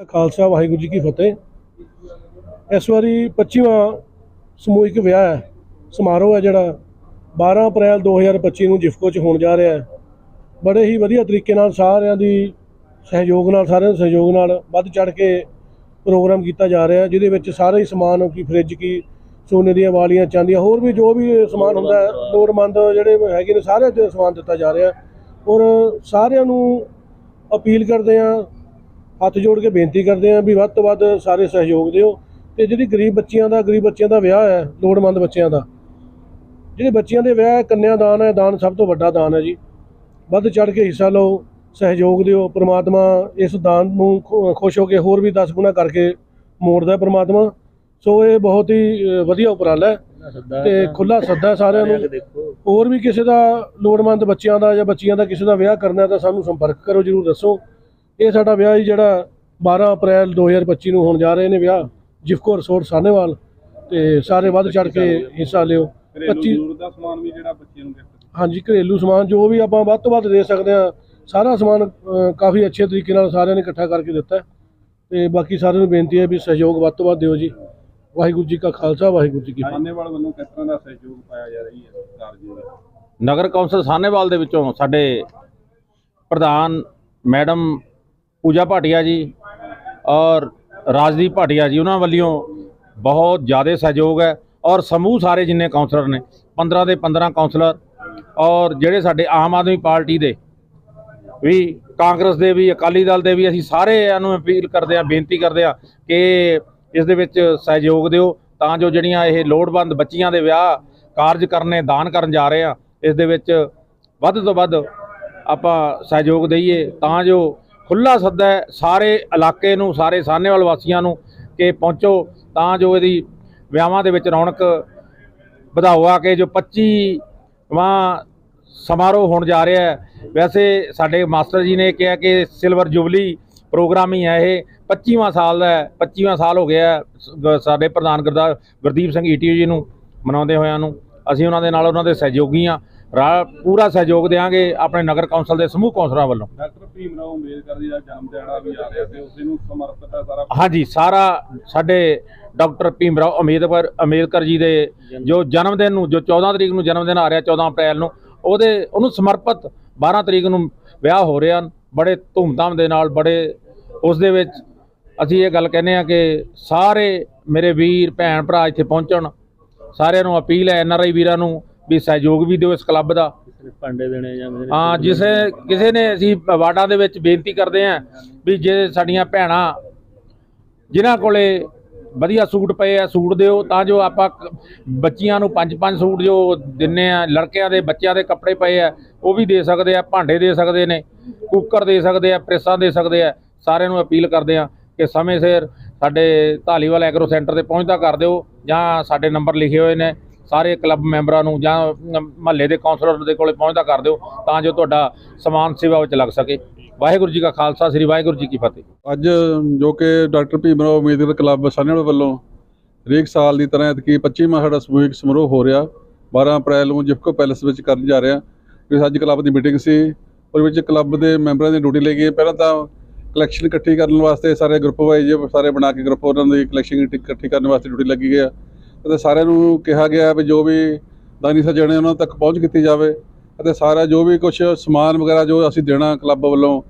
ਖਾਲਸਾ, ਵਾਹਿਗੁਰੂ ਜੀ ਕੀ ਫਤਿਹ। ਇਸ ਵਾਰੀ 25ਵਾਂ ਸਮੂਹਿਕ ਵਿਆਹ ਹੈ, ਸਮਾਰੋਹ ਹੈ ਜਿਹੜਾ। 12 ਅਪ੍ਰੈਲ 2025 ਨੂੰ ਜਿਫਕੋ 'ਚ ਹੋਣ ਜਾ ਰਿਹਾ ਹੈ। ਬੜੇ ਹੀ ਵਧੀਆ ਤਰੀਕੇ ਨਾਲ ਸਾਰਿਆਂ ਦੀ ਸਹਿਯੋਗ ਨਾਲ, ਸਾਰਿਆਂ ਦੇ ਸਹਿਯੋਗ ਨਾਲ ਵੱਧ ਚੜ ਕੇ ਪ੍ਰੋਗਰਾਮ ਕੀਤਾ ਜਾ ਰਿਹਾ ਜਿਹਦੇ ਵਿੱਚ ਸਾਰੇ ਹੀ ਸਮਾਨ ਕੀ ਫ੍ਰਿਜ, ਕੀ ਸੋਨੇ ਦੀਆਂ ਵਾਲੀਆਂ, ਚਾਂਦੀਆਂ, ਹੋਰ ਵੀ ਜੋ ਵੀ ਸਮਾਨ ਹੁੰਦਾ ਹੈ, ਲੋੜਵੰਦ ਜਿਹੜੇ ਹੈਗੇ ਨੇ, ਸਾਰਿਆਂ ਤੇ ਸਮਾਨ ਦਿੱਤਾ ਜਾ ਰਿਹਾ ਔਰ ਸਾਰਿਆਂ ਨੂੰ ਅਪੀਲ ਕਰਦੇ ਹਾਂ ਹੱਥ ਜੋੜ ਕੇ ਬੇਨਤੀ ਕਰਦੇ ਹਾਂ ਵੀ ਵੱਧ ਤੋਂ ਵੱਧ ਸਾਰੇ ਸਹਿਯੋਗ ਦਿਓ ਤੇ ਜਿਹੜੀ ਗਰੀਬ ਬੱਚੀਆਂ ਦਾ ਗਰੀਬ ਬੱਚਿਆਂ ਦਾ ਵਿਆਹ ਹੈ ਲੋੜਵੰਦ ਬੱਚਿਆਂ ਦਾ ਜਿਹੜੇ ਬੱਚਿਆਂ ਦੇ ਵਿਆਹ ਕੰਨਿਆ ਦਾਨ ਹੈ ਦਾਨ ਸਭ ਤੋਂ ਵੱਡਾ ਦਾਨ ਹੈ ਜੀ। ਵੱਧ ਚੜ ਕੇ ਹਿੱਸਾ ਲਓ ਸਹਿਯੋਗ ਦਿਓ ਪ੍ਰਮਾਤਮਾ ਇਸ ਦਾਨ ਨੂੰ ਖੁਸ਼ ਹੋ ਕੇ ਹੋਰ ਵੀ 10 ਗੁਣਾ ਕਰਕੇ ਮੋੜਦਾ ਪ੍ਰਮਾਤਮਾ। ਸੋ ਇਹ ਬਹੁਤ ਹੀ ਵਧੀਆ ਉਪਰਾਲਾ ਹੈ ਤੇ ਖੁੱਲਾ ਸੱਦਾ ਸਾਰਿਆਂ ਨੂੰ। ਹੋਰ ਵੀ ਕਿਸੇ ਦਾ ਲੋੜਵੰਦ ਬੱਚਿਆਂ ਦਾ ਜਾਂ ਬੱਚੀਆਂ ਦਾ ਕਿਸੇ ਦਾ ਵਿਆਹ ਕਰਨਾ ਹੈ ਤਾਂ ਸਾਨੂੰ ਸੰਪਰਕ ਕਰੋ ਜਰੂਰ ਦੱਸੋ। ਇਹ ਸਾਡਾ ਵਿਆਹ ਜੀ ਜਿਹੜਾ 12 ਅਪ੍ਰੈਲ 2025 ਨੂੰ ਹੋਣ ਜਾ ਰਹੇ ਨੇ ਵਿਆਹ ਜਿਫਕੋ ਰਿਸੋਰਟ ਸਾਹਨੇਵਾਲ ਤੇ ਸਾਰੇ ਵੱਧ ਚੜ ਕੇ ਹਿੱਸਾ ਲਿਓ। ਘਰੇਲੂ 25 ਜ਼ਰੂਰਤ ਦਾ ਸਮਾਨ ਵੀ ਜਿਹੜਾ ਬੱਚਿਆਂ ਨੂੰ ਗਿਫਟ ਹਾਂਜੀ ਘਰੇਲੂ ਸਮਾਨ ਜੋ ਵੀ ਆਪਾਂ ਵੱਧ ਤੋਂ ਵੱਧ ਦੇ ਸਕਦੇ ਹਾਂ ਸਾਰਾ ਸਮਾਨ ਕਾਫੀ ਅੱਛੇ ਤਰੀਕੇ ਨਾਲ ਸਾਰਿਆਂ ਨੇ ਇਕੱਠਾ ਕਰਕੇ ਦਿੱਤਾ ਤੇ ਬਾਕੀ ਸਾਰਿਆਂ ਨੂੰ ਬੇਨਤੀ ਹੈ ਵੀ ਸਹਿਯੋਗ ਵੱਧ ਤੋਂ ਵੱਧ ਦਿਓ ਜੀ। ਵਾਹਿਗੁਰੂ ਜੀ ਕਾ ਖਾਲਸਾ ਵਾਹਿਗੁਰੂ ਜੀ ਕੀ ਫਤਿਹ। ਸਾਹਨੇਵਾਲ ਵੱਲੋਂ ਕਿਸ ਤਰ੍ਹਾਂ ਦਾ ਸਹਿਯੋਗ ਪਾਇਆ ਜਾ ਰਹੀ ਹੈ ਸਰਕਾਰ ਜੀ ਦਾ? ਨਗਰ ਕੌਂਸਲ ਸਾਹਨੇਵਾਲ ਦੇ ਵਿੱਚੋਂ ਸਾਡੇ ਪ੍ਰਧਾਨ ਮੈਡਮ ਪੂਜਾ ਭਾਟੀਆ ਜੀ ਔਰ ਰਾਜਦੀਪ ਭਾਟੀਆ ਜੀ, ਉਹਨਾਂ ਵੱਲੋਂ ਬਹੁਤ ਜ਼ਿਆਦਾ ਸਹਿਯੋਗ ਹੈ ਔਰ ਸਮੂਹ ਸਾਰੇ ਜਿੰਨੇ ਕਾਉਂਸਲਰ ਨੇ 15 ਦੇ 15 ਕਾਉਂਸਲਰ ਔਰ ਜਿਹੜੇ ਸਾਡੇ ਆਮ ਆਦਮੀ ਪਾਰਟੀ ਦੇ ਵੀ, ਕਾਂਗਰਸ ਦੇ ਵੀ, ਅਕਾਲੀ ਦਲ ਦੇ ਵੀ ਅਸੀਂ ਸਾਰਿਆਂ ਨੂੰ ਅਪੀਲ ਕਰਦੇ ਹਾਂ, ਬੇਨਤੀ ਕਰਦੇ ਹਾਂ ਕਿ ਇਸ ਦੇ ਵਿੱਚ ਸਹਿਯੋਗ ਦਿਓ ਤਾਂ ਜੋ ਜਿਹੜੀਆਂ ਇਹ ਲੋੜਵੰਦ ਬੱਚੀਆਂ ਦੇ ਵਿਆਹ ਕਾਰਜ ਕਰਨੇ, ਦਾਨ ਕਰਨ ਜਾ ਰਹੇ ਆ ਇਸ ਦੇ ਵਿੱਚ ਵੱਧ ਤੋਂ ਵੱਧ ਆਪਾਂ ਸਹਿਯੋਗ ਦਈਏ ਤਾਂ ਜੋ ਖੁੱਲਾ ਸੱਦਾ ਹੈ ਸਾਰੇ ਇਲਾਕੇ ਨੂੰ, ਸਾਰੇ ਸਾਹਨੇਵਾਲ ਵਾਸੀਆਂ ਨੂੰ ਕਿ ਪਹੁੰਚੋ ਤਾਂ ਜੋ ਇਹਦੀ ਵਿਆਹਾਂ ਦੇ ਵਿੱਚ ਰੌਣਕ ਵਧਾਓ। ਆ ਕੇ ਜੋ 25ਵਾਂ ਸਮਾਰੋਹ ਹੋਣ ਜਾ ਰਿਹਾ ਹੈ, ਵੈਸੇ ਸਾਡੇ ਮਾਸਟਰ ਜੀ ਨੇ ਕਿਹਾ ਕਿ ਸਿਲਵਰ ਜੁਬਲੀ ਪ੍ਰੋਗਰਾਮ ਹੀ ਹੈ ਇਹ। 25ਵਾਂ ਸਾਲ ਹੈ 25ਵਾਂ ਸਾਲ ਹੋ ਗਿਆ ਗ- ਸਾਡੇ ਪ੍ਰਧਾਨ ਗੁਰਦਾ, ਗੁਰਦੀਪ ਸਿੰਘ ਈਟੀਓ ਜੀ ਨੂੰ ਮਨਾਉਂਦੇ ਹੋਇਆਂ ਨੂੰ। ਅਸੀਂ ਉਹਨਾਂ ਦੇ ਨਾਲ ਉਹਨਾਂ ਦੇ ਸਹਿਯੋਗੀ ਹਾਂ। ਰਾ- ਪੂਰਾ ਸਹਿਯੋਗ ਦੇਵਾਂਗੇ ਆਪਣੇ ਨਗਰ ਕੌਂਸਲ ਦੇ ਸਮੂਹ ਕੌਂਸਲਰਾਂ ਵੱਲੋਂ। ਡਾਕਟਰ ਭੀਮ ਰਾਓ ਅੰਬੇਦਕਰ ਜੀ ਦਾ ਜਨਮ ਦਿਹਾੜਾ ਵੀ ਆ ਰਿਹਾ ਤੇ ਉਸੇ ਨੂੰ ਸਮਰਪਿਤ ਹੈ ਸਾਰਾ ਹਾਂਜੀ ਸਾਰਾ ਸਾਡੇ ਡਾਕਟਰ ਭੀਮ ਰਾਓ ਅੰਬੇਦਕਰ ਅੰਬੇਦਕਰ ਜੀ ਦੇ ਜੋ ਜਨਮ ਦਿਨ ਨੂੰ ਜੋ 14 ਤਰੀਕ ਨੂੰ ਜਨਮ ਦਿਨ ਆ ਰਿਹਾ 14 ਅਪ੍ਰੈਲ ਨੂੰ ਉਹਦੇ ਉਹਨੂੰ ਸਮਰਪਿਤ 12 ਤਰੀਕ ਨੂੰ ਵਿਆਹ ਹੋ ਰਿਹਾ। ਬੜੇ ਧੂਮਧਾਮ ਦੇ ਨਾਲ ਬੜੇ ਉਸ ਦੇ ਵਿੱਚ ਅਸੀਂ ਇਹ ਗੱਲ ਕਹਿੰਦੇ ਆ ਕਿ ਸਾਰੇ ਮੇਰੇ ਵੀਰ ਭੈਣ ਭਰਾ ਇੱਥੇ ਪਹੁੰਚਣ। ਸਾਰਿਆਂ ਨੂੰ ਅਪੀਲ ਹੈ ਐਨਆਰਆਈ ਵੀਰਾਂ ਨੂੰ ਵੀ ਸਹਿਯੋਗ ਵੀ ਦਿਓ ਇਸ ਕਲੱਬ ਦਾ। ਭਾਂਡੇ ਦੇਣੇ ਜਾਂ ਹਾਂ ਜਿਸੇ ਕਿਸੇ ਨੇ ਅਸੀਂ ਵਾਰਡਾਂ ਦੇ ਵਿੱਚ ਬੇਨਤੀ ਕਰਦੇ ਆਂ ਵੀ ਜੇ ਸਾਡੀਆਂ ਭੈਣਾਂ ਜਿਨ੍ਹਾਂ ਕੋਲੇ ਵਧੀਆ ਸੂਟ ਪਏ ਆ ਸੂਟ ਦਿਓ ਤਾਂ ਜੋ ਆਪਾਂ ਬੱਚੀਆਂ ਨੂੰ ਪੰਜ ਪੰਜ ਸੂਟ ਜੋ ਦਿੰਨੇ ਆ ਲੜਕਿਆਂ ਦੇ ਬੱਚਿਆਂ ਦੇ ਕੱਪੜੇ ਪਏ ਆ ਉਹ ਵੀ ਦੇ ਸਕਦੇ ਆ ਭਾਂਡੇ ਦੇ ਸਕਦੇ ਨੇ ਕੁੱਕਰ ਦੇ ਸਕਦੇ ਆ ਪ੍ਰੈਸਾਂ ਦੇ ਸਕਦੇ ਆ ਸਾਰਿਆਂ ਨੂੰ ਅਪੀਲ ਕਰਦੇ ਆ ਕਿ ਸਮੇਂ ਸਿਰ ਸਾਡੇ ਧਾਲੀਵਾਲ ਐਗਰੋ ਸੈਂਟਰ ਤੇ ਪਹੁੰਚਦਾ ਕਰ ਦਿਓ ਜਾਂ ਸਾਡੇ ਨੰਬਰ ਲਿਖੇ ਹੋਏ ਨੇ ਸਾਰੇ ਕਲੱਬ ਮੈਂਬਰਾਂ ਨੂੰ ਜਾਂ ਮਹੱਲੇ ਦੇ ਕਾਉਂਸਲਰ ਦੇ ਕੋਲੇ ਪਹੁੰਚਦਾ ਕਰ ਦਿਓ ਤਾਂ ਜੋ ਤੁਹਾਡਾ ਸਮਾਨ ਸੇਵਾ ਵਿੱਚ ਲੱਗ ਸਕੇ। ਵਾਹਿਗੁਰੂ ਜੀ ਕਾ ਖਾਲਸਾ, ਸ੍ਰੀ ਵਾਹਿਗੁਰੂ ਜੀ ਕੀ ਫਤਿਹ। ਅੱਜ ਜੋ ਕਿ ਡਾਕਟਰ ਭੀਮ ਰਾਓ ਅੰਬੇਦਕਰ ਕਲੱਬ ਸਾਹਨੇਵਾਲ ਵੱਲੋਂ ਹਰੇਕ ਸਾਲ ਦੀ ਤਰ੍ਹਾਂ ਐਤਕੀ 25ਵਾਂ ਸਾਡਾ ਸਮੂਹਿਕ ਸਮਾਰੋਹ ਹੋ ਰਿਹਾ। 12 ਅਪ੍ਰੈਲ ਨੂੰ ਜਿਫਕੋ ਪੈਲੇਸ ਵਿੱਚ ਕਰਨ ਜਾ ਰਿਹਾ। ਕਿ ਅੱਜ ਕਲੱਬ ਦੀ ਮੀਟਿੰਗ ਸੀ। ਉਹਦੇ ਵਿੱਚ ਕਲੱਬ ਦੇ ਮੈਂਬਰਾਂ ਦੀ ਡਿਊਟੀ ਲਈ ਗਈ। ਪਹਿਲਾਂ ਤਾਂ ਕਲੈਕਸ਼ਨ ਇਕੱਠੀ ਕਰਨ ਵਾਸਤੇ ਸਾਰੇ ਗਰੁੱਪ ਵਾਈਜ਼ ਸਾਰੇ ਬਣਾ ਕੇ ਗਰੁੱਪ ਉਹਨਾਂ ਦੀ ਕਲੈਕਸ਼ਨ ਇਕੱਠੀ ਕਰਨ ਵਾਸਤੇ ਡਿਊਟੀ ਲੱਗੀ ਗਈ ਆ। ਅਤੇ ਸਾਰਿਆਂ ਨੂੰ ਕਿਹਾ ਗਿਆ ਵੀ ਜੋ ਵੀ ਦਾਨੀ ਸੱਜਣੇ ਉਹਨਾਂ ਤੱਕ ਪਹੁੰਚ ਕੀਤੀ ਜਾਵੇ ਅਤੇ ਸਾਰਾ ਜੋ ਵੀ ਕੁਝ ਸਮਾਨ ਵਗੈਰਾ ਜੋ ਅਸੀਂ ਦੇਣਾ ਕਲੱਬ ਵੱਲੋਂ,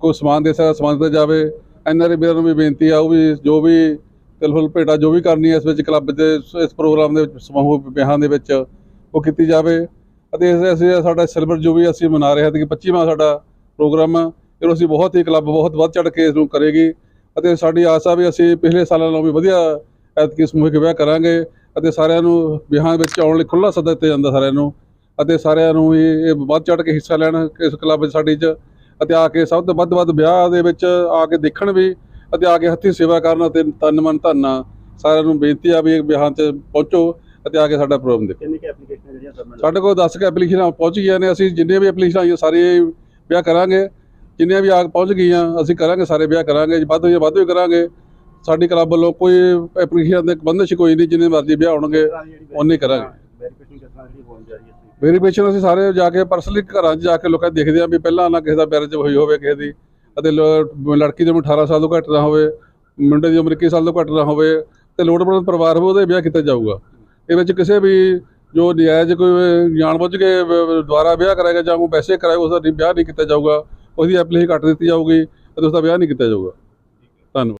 ਕੋਈ ਸਮਾਨ ਦੇ ਸਕਦਾ ਸਮਾਨ ਦਿੱਤਾ ਜਾਵੇ ਐਨਆਰਏ ਵੀਰਾਂ ਨੂੰ ਵੀ ਬੇਨਤੀ ਆ, ਉਹ ਵੀ ਜੋ ਵੀ ਤਿਲਫੁਲ ਭੇਟਾ ਜੋ ਵੀ ਕਰਨੀ ਹੈ ਇਸ ਵਿੱਚ ਕਲੱਬ ਦੇ, ਇਸ ਪ੍ਰੋਗਰਾਮ ਦੇ ਵਿੱਚ, ਸਮੂਹ ਵਿਆਹਾਂ ਦੇ ਵਿੱਚ, ਉਹ ਕੀਤੀ ਜਾਵੇ। ਅਤੇ ਇਸ ਅਸੀਂ ਸਾਡਾ ਸਿਲਵਰ ਜੋ ਵੀ ਅਸੀਂ ਮਨਾ ਰਹੇ ਹਾਂ ਕਿ 25ਵਾਂ ਸਾਡਾ ਪ੍ਰੋਗਰਾਮ ਆ ਇਹ ਅਸੀਂ ਬਹੁਤ ਹੀ ਕਲੱਬ ਬਹੁਤ ਵੱਧ ਚੜ ਕੇ ਇਸ ਨੂੰ ਕਰੇਗੀ। ਅਤੇ ਸਾਡੀ ਆਸ ਆ ਵੀ ਅਸੀਂ ਪਿਛਲੇ ਸਾਲਾਂ ਨਾਲੋਂ ਵੀ ਵਧੀਆ ਐਤਕੀ ਸਮੂਹਿਕ ਵਿਆਹ ਕਰਾਂਗੇ? ਅਤੇ ਸਾਰਿਆਂ ਨੂੰ ਵਿਆਹਾਂ ਵਿੱਚ ਆਉਣ ਲਈ ਖੁੱਲ੍ਹਾ ਸੱਦਾ ਦਿੱਤਾ ਜਾਂਦਾ ਸਾਰਿਆਂ ਨੂੰ। ਅਤੇ ਸਾਰਿਆਂ ਨੂੰ ਇਹ ਵੱਧ ਚੜ ਕੇ ਹਿੱਸਾ ਲੈਣ ਇਸ ਕਲੱਬ ਵਿੱਚ ਸਾਡੀ 'ਚ। ਅਤੇ ਆ ਕੇ ਸਭ ਤੋਂ ਵੱਧ ਵੱਧ ਵਿਆਹ ਦੇ ਵਿੱਚ ਆ ਕੇ ਦੇਖਣ ਵੀ ਅਤੇ ਆ ਕੇ ਹੱਥੀਂ ਸੇਵਾ ਕਰਨ ਅਤੇ ਤਨ ਮਨ ਧਨ ਸਾਰਿਆਂ ਨੂੰ ਬੇਨਤੀ ਆ ਵੀ ਵਿਆਹਾਂ 'ਚ ਪਹੁੰਚੋ ਅਤੇ ਆ ਕੇ ਸਾਡਾ ਪ੍ਰੋਗਰਾਮ ਦੇਖੋ। ਕਿੰਨੀ ਕਿ ਐਪਲੀਕੇਸ਼ਨ ਜਿਹੜੀਆਂ ਸਬਮਿਟ ਸਾਡੇ ਕੋਲ 10 ਕੇ ਐਪਲੀਕੇਸ਼ਨਾਂ ਪਹੁੰਚ ਗਈਆਂ ਨੇ। ਅਸੀਂ ਜਿੰਨੇ ਵੀ ਐਪਲੀਕੇਸ਼ਨਾਂ ਆਈਆਂ ਸਾਰੇ ਵਿਆਹ ਕਰਾਂਗੇ। ਜਿੰਨੀਆਂ ਵੀ ਆ ਪਹੁੰਚ ਗਈਆਂ ਅਸੀਂ ਕਰਾਂਗੇ ਸਾਰੇ ਵਿਆਹ ਕਰਾਂਗੇ। ਵੱਧ ਹੋਈਆਂ ਵੱਧ ਵੀ ਕਰਾਂਗੇ। ਸਾਡੀ ਕਲੱਬ ਵੱਲੋਂ ਕੋਈ ਐਪਲੀਕੇਸ਼ਨ ਦੇ ਬੰਦਸ਼ ਕੋਈ ਨਹੀਂ ਜਿੰਨੇ ਮਰਜ਼ੀ ਵਿਆਹ ਹੋਣਗੇ ਉਹਨੇ ਕਰਾਂਗੇ। ਵੈਰੀਫਿਕੇਸ਼ਨ ਅਸੀਂ ਸਾਰੇ ਜਾ ਕੇ ਪਰਸਨਲੀ ਘਰਾਂ 'ਚ ਜਾ ਕੇ ਲੋਕਾਂ ਦੇਖਦੇ ਆ ਵੀ ਪਹਿਲਾਂ ਨਾ ਕਿਸੇ ਦਾ ਮੈਰਿਜ ਹੋਈ ਹੋਵੇ ਕਿਸੇ ਦੀ ਅਤੇ ਲੜਕੀ ਦੀ ਉਮਰ 18 ਸਾਲ ਤੋਂ ਘੱਟ ਨਾ ਹੋਵੇ ਮੁੰਡੇ ਦੀ ਉਮਰ 21 ਸਾਲ ਤੋਂ ਘੱਟ ਨਾ ਹੋਵੇ ਤੇ ਲੋੜਵੰਦ ਪਰਿਵਾਰ ਹੋਵੇ ਉਹਦੇ ਵਿਆਹ ਕੀਤਾ ਜਾਊਗਾ। ਇਹ ਵਿੱਚ ਕਿਸੇ ਵੀ ਜੋ ਨਜਾਇਜ਼ ਕੋਈ ਜਾਣਬੁੱਝ ਕੇ ਵ- ਵ- ਦੁਬਾਰਾ ਵਿਆਹ ਕਰਾਏਗਾ ਜਾਂ ਕੋਈ ਪੈਸੇ ਕਰਾਏਗਾ ਉਸ ਦਾ ਵਿਆਹ ਨਹੀਂ ਕੀਤਾ ਜਾਊਗਾ ਉਹਦੀ ਐਪਲੀਕੇਸ਼ਨ ਕੱਟ ਦਿੱਤੀ ਜਾਊਗੀ ਅਤੇ ਉਸ ਦਾ ਵਿਆਹ ਨਹੀਂ ਕੀਤਾ ਜਾਊਗਾ। ਧੰਨਵਾਦ।